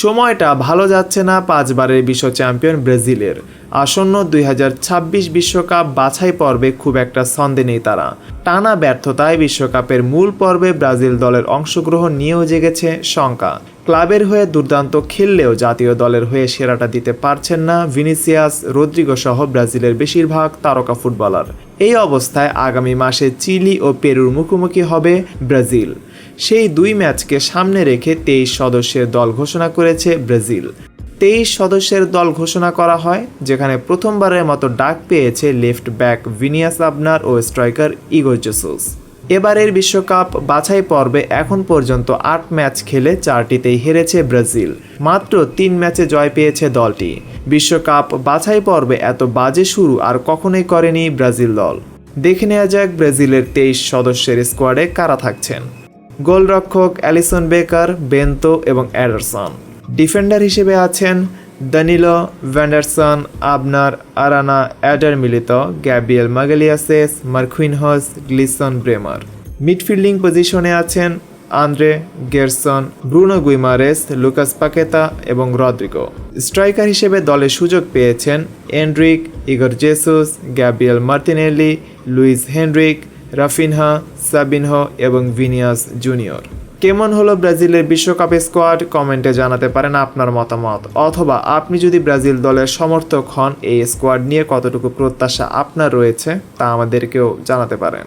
সময়টা ভালো যাচ্ছে না পাঁচবারের বিশ্ব চ্যাম্পিয়ন ব্রাজিলের। আসন্ন দুই বিশ্বকাপ বাছাই পর্বে খুব একটা ছন্দে নেই তারা। টানা ব্যর্থতায় বিশ্বকাপের মূল পর্বে ব্রাজিল দলের অংশগ্রহণ নিয়েও জেগেছে শঙ্কা। ক্লাবের হয়ে দুর্দান্ত খেললেও জাতীয় দলের হয়ে সেরাটা দিতে পারছেন না ভিনিসিয়াস রদ্রিগো সহ ব্রাজিলের বেশিরভাগ তারকা ফুটবলার। এই অবস্থায় আগামী মাসে চিলি ও পেরুর মুখোমুখি হবে ব্রাজিল। সেই দুই ম্যাচকে সামনে রেখে তেইশ সদস্যের দল ঘোষণা করেছে ব্রাজিল। তেইশ সদস্যের দল ঘোষণা করা হয়, যেখানে প্রথমবারের মতো ডাক পেয়েছে লেফট ব্যাক ভিনিয়াস আবনার ও স্ট্রাইকার ইগোর জেসুস। এবারের বিশ্বকাপ বাছাই পর্বে এখন পর্যন্ত আট ম্যাচ খেলে চারটিতেই হেরেছে ব্রাজিল। মাত্র তিন ম্যাচে জয় পেয়েছে দলটি। বিশ্বকাপ বাছাই পর্বে এত বাজে শুরু আর কখনোই করেনি ব্রাজিল দল। দেখে নেওয়া যাক ব্রাজিলের তেইশ সদস্যের স্কোয়াডে কারা থাকছেন। গোলরক্ষক অ্যালিসন বেকার, বেন্তো এবং অ্যাডারসন। ডিফেন্ডার হিসেবে আছেন Danilo Vanderson, Abner, Arana, Eder Militao, Gabriel Magalhaes Marquinhos Gleison Bremer. Midfielding পজিশনে আছেন Andre Gerson, Bruno Guimaraes, Lucas Paqueta এবং রদ্রিগো। স্ট্রাইকার হিসেবে দলে সুযোগ পেয়েছেন Endrick Igor Jesus Gabriel Martinelli Luiz Henrique Raphinha, Savinho এবং ভিনিয়াস জুনিয়র। কেমন হলো ব্রাজিলের বিশ্বকাপ স্কোয়াড? কমেন্টে জানাতে পারেন আপনার মতামত। অথবা আপনি যদি ব্রাজিল দলের সমর্থক হন, এই স্কোয়াড নিয়ে কতটুকু প্রত্যাশা আপনার রয়েছে, তা আমাদেরকেও জানাতে পারেন।